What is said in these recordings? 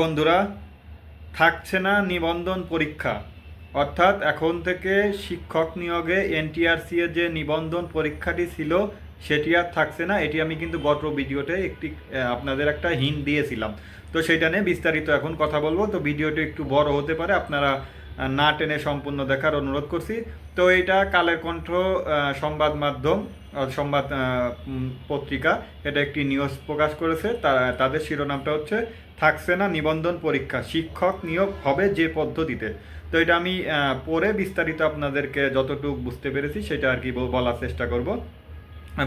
বন্ধুরা, থাকছে না নিবন্ধন পরীক্ষা। অর্থাৎ এখন থেকে শিক্ষক নিয়োগে এনটিআরসি এর যে নিবন্ধন পরীক্ষাটি ছিল, সেটি আর থাকছে না। এটি আমি কিন্তু গত ভিডিওতে একটি আপনাদের একটা হিন্ট দিয়েছিলাম। তো সেটা নিয়ে বিস্তারিত এখন কথা বলব। তো ভিডিওটি একটু বড় হতে পারে, আপনারা না টেনে সম্পূর্ণ দেখার অনুরোধ করছি। তো এটা কালের কণ্ঠ সংবাদ মাধ্যম সংবাদ পত্রিকা, এটা একটি নিউজ প্রকাশ করেছে। তাদের শিরোনামটা হচ্ছে, থাকছে না নিবন্ধন পরীক্ষা, শিক্ষক নিয়োগ হবে যে পদ্ধতিতে। তো এটা আমি পরে বিস্তারিত আপনাদেরকে যতটুকু বুঝতে পেরেছি, সেটা আর কি বলার চেষ্টা করব।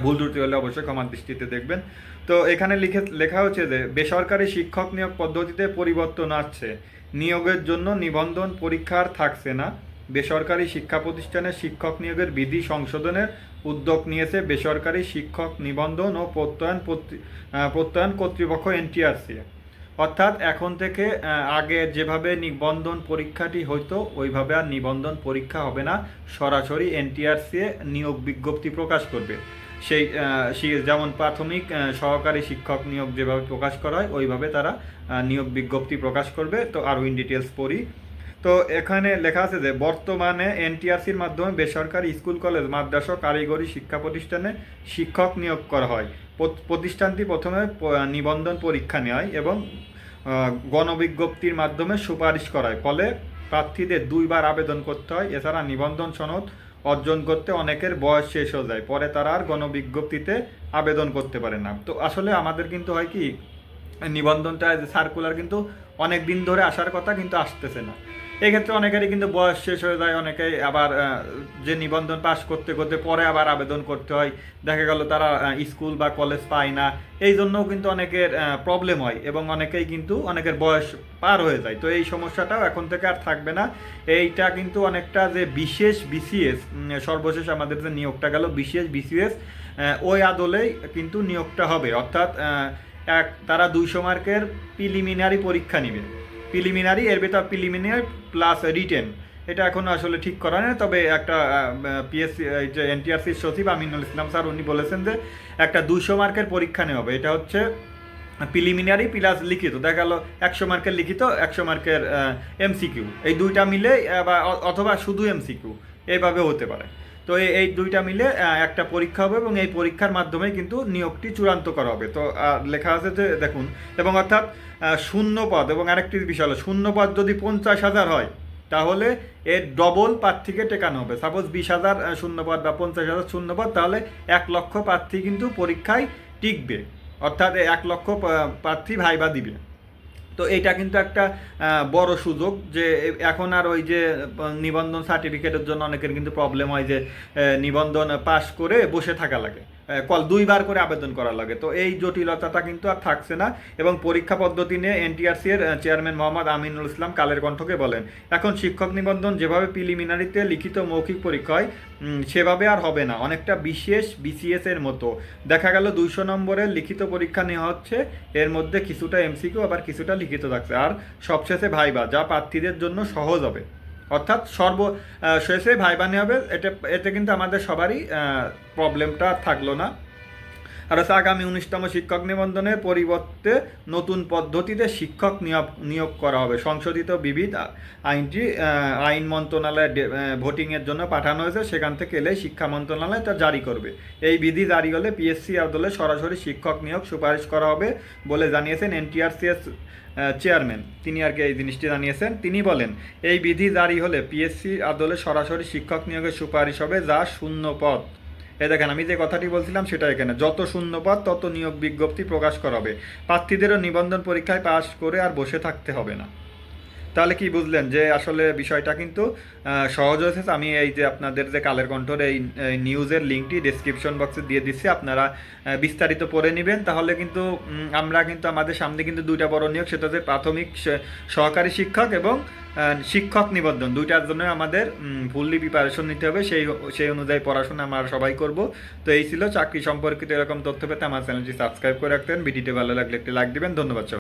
ভুল ত্রুটি হলে অবশ্যই ক্ষমার দৃষ্টিতে দেখবেন। তো এখানে লিখে, লেখা হচ্ছে যে, বেসরকারি শিক্ষক নিয়োগ পদ্ধতিতে পরিবর্তন আসছে। নিয়োগের জন্য নিবন্ধন পরীক্ষা আর থাকছে না। বেসরকারি শিক্ষা প্রতিষ্ঠানে শিক্ষক নিয়োগের বিধি সংশোধনের উদ্যোগ নিয়েছে বেসরকারি শিক্ষক নিবন্ধন ও প্রত্যয়ন প্রত্যয়ন কর্তৃপক্ষ এনটিআরসি অর্থাৎ এখন থেকে আগে যেভাবে নিবন্ধন পরীক্ষাটি হইতো, ওইভাবে আর নিবন্ধন পরীক্ষা হবে না। সরাসরি এনটিআরসি নিয়োগ বিজ্ঞপ্তি প্রকাশ করবে। সেই যেমন প্রাথমিক সহকারী শিক্ষক নিয়োগ যেভাবে প্রকাশ করা হয়, ওইভাবে তারা নিয়োগ বিজ্ঞপ্তি প্রকাশ করবে। তো আরও ইন ডিটেলস পড়ি। তো এখানে লেখা আছে যে, বর্তমানে এনটিআরসির মাধ্যমে বেসরকারি স্কুল, কলেজ, মাদ্রাসা, কারিগরি শিক্ষা প্রতিষ্ঠানে শিক্ষক নিয়োগ করা হয়। প্রতিষ্ঠানটি প্রথমে নিবন্ধন পরীক্ষা নেয় এবং গণবিজ্ঞপ্তির মাধ্যমে সুপারিশ করায় ফলে প্রার্থীদের দুইবার আবেদন করতে হয়। এছাড়া নিবন্ধন সনদ অর্জন করতে অনেকের বয়স শেষ হয়ে যায়। পরে তারা আর গণবিজ্ঞপ্তিতে আবেদন করতে পারে না। তো আসলে আমাদের কিন্তু হয় কি, নিবন্ধনটা সার্কুলার কিন্তু অনেক দিন ধরে আসার কথা কিন্তু আসতেছে না। এই ক্ষেত্রে অনেকেরই কিন্তু বয়স শেষ হয়ে যায়, অনেকেই আবার যে নিবন্ধন পাস করতে করতে পরে আবার আবেদন করতে হয়। দেখা গেল তারা স্কুল বা কলেজ পায় না। এই জন্যও কিন্তু অনেকের প্রবলেম হয় এবং অনেকেই কিন্তু অনেকের বয়স পার হয়ে যায়। তো এই সমস্যাটাও এখন থেকে আর থাকবে না। এইটা কিন্তু অনেকটা যে বিশেষ বিসিএস সর্বশেষ আমাদের যে নিয়োগটা গেল বিশেষ বিসিএস ওই আদলেই কিন্তু নিয়োগটা হবে। অর্থাৎ এক, তারা দুইশো মার্কের প্রিলিমিনারি পরীক্ষা নেবে। প্রিলিমিনারি এর ভেতর প্রিলিমিনারি প্লাস রিটেন এটা এখন আসলে ঠিক করা নেই তবে একটা পিএসসি যে এনটিআরসির সচিব আমিনুল ইসলাম স্যার, উনি বলেছেন যে একটা দুইশো মার্কের পরীক্ষা নেওয়া হবে। এটা হচ্ছে প্রিলিমিনারি প্লাস লিখিত। দেখা গেল একশো মার্কের লিখিত, একশো মার্কের এমসিকিউ এই দুইটা মিলে বা অথবা শুধু এমসিকিউ এইভাবে হতে পারে। তো এই দুইটা মিলে একটা পরীক্ষা হবে এবং এই পরীক্ষার মাধ্যমে কিন্তু নিয়োগটি চূড়ান্ত করা হবে। তো লেখা আছে যে, দেখুন, এবং অর্থাৎ শূন্য পদ এবং আরেকটি বিষয় হলো শূন্য পদ যদি পঞ্চাশ হাজার হয়, তাহলে এর ডবল প্রার্থীকে টেকানো হবে। সাপোজ বিশ হাজার শূন্যপদ বা পঞ্চাশ হাজার শূন্যপদ, তাহলে এক লক্ষ প্রার্থী কিন্তু পরীক্ষায় টিকবে। অর্থাৎ এক লক্ষ প্রার্থী ভাইবা দিবে। তো এটা কিন্তু একটা বড় সুযোগ যে এখন আর ওই যে নিবন্ধন সার্টিফিকেটের জন্য অনেকের কিন্তু প্রবলেম হয় যে নিবন্ধন পাশ করে বসে থাকা লাগে। কল দুইবার করে আবেদন করা লাগে। তো এই জটিলতাটা কিন্তু আর থাকছে না এবং পরীক্ষা পদ্ধতি নিয়ে এনটিআরসি এর চেয়ারম্যান মোহাম্মদ আমিনুল ইসলাম কালের কণ্ঠকে বলেন, এখন শিক্ষক নিবন্ধন যেভাবে প্রিলিমিনারিতে লিখিত মৌখিক পরীক্ষা হয় সেভাবে আর হবে না। অনেকটা বিশেষ বিসিএস এর মতো। দেখা গেল দুইশো নম্বরের লিখিত পরীক্ষা নেওয়া হচ্ছে, এর মধ্যে কিছুটা এমসিকিউ আবার কিছুটা লিখিত থাকছে। আর সবশেষে ভাইবা, যা প্রার্থীদের জন্য সহজ হবে। অর্থাৎ সর্ব শেষে ভাইবানি হবে এটা এতে কিন্তু আমাদের সবারই প্রবলেমটা থাকল না। আর আগামী উনিশতম শিক্ষক নিবন্ধনের পরিবর্তে নতুন পদ্ধতিতে শিক্ষক নিয়োগ নিয়োগ করা হবে। সংশোধিত বিবিধ আইনটি আইন মন্ত্রণালয়ে ভোটিংয়ের জন্য পাঠানো হয়েছে। সেখান থেকে এলে শিক্ষা মন্ত্রণালয় তা জারি করবে। এই বিধি জারি হলে পিএসসি আদলে সরাসরি শিক্ষক নিয়োগ সুপারিশ করা হবে বলে জানিয়েছেন এনটিআরসিএস চেয়ারম্যান। তিনি আর কি এই জিনিসটি জানিয়েছেন। তিনি বলেন, এই বিধি জারি হলে পিএসসি আদলে সরাসরি শিক্ষক নিয়োগের সুপারিশ হবে যা শূন্য পদ। এই দেখেন, আমি যে কথাটি বলছিলাম সেটা এখানে, যত শূন্যপদ, তত নিয়োগ বিজ্ঞপ্তি প্রকাশ করাবে প্রার্থীদেরও নিবন্ধন পরীক্ষায় পাশ করে আর বসে থাকতে হবে না। তাহলে কি বুঝলেন যে আসলে বিষয়টা কিন্তু সহজ হয়েছে। আমি এই যে আপনাদের যে কালের কণ্ঠর এই নিউজের লিঙ্কটি ডেসক্রিপশন বক্সে দিয়ে দিচ্ছি। আপনারা বিস্তারিত পড়ে নেবেন। তাহলে কিন্তু আমরা কিন্তু আমাদের সামনে কিন্তু দুইটা বড় নিয়োগ। সেটা হচ্ছে প্রাথমিক সহকারী শিক্ষক এবং শিক্ষক নিবন্ধন। দুইটার জন্য আমাদের ফুললি প্রিপারেশন নিতে হবে। সেই সেই অনুযায়ী পড়াশোনা আমরা সবাই করব। তো এই ছিল চাকরি সম্পর্কিত এরকম তথ্য পেতে আমার চ্যানেলটি সাবস্ক্রাইব করে রাখতেন। ভিডিওটি ভালো লাগলে একটি লাইক দিবেন। ধন্যবাদ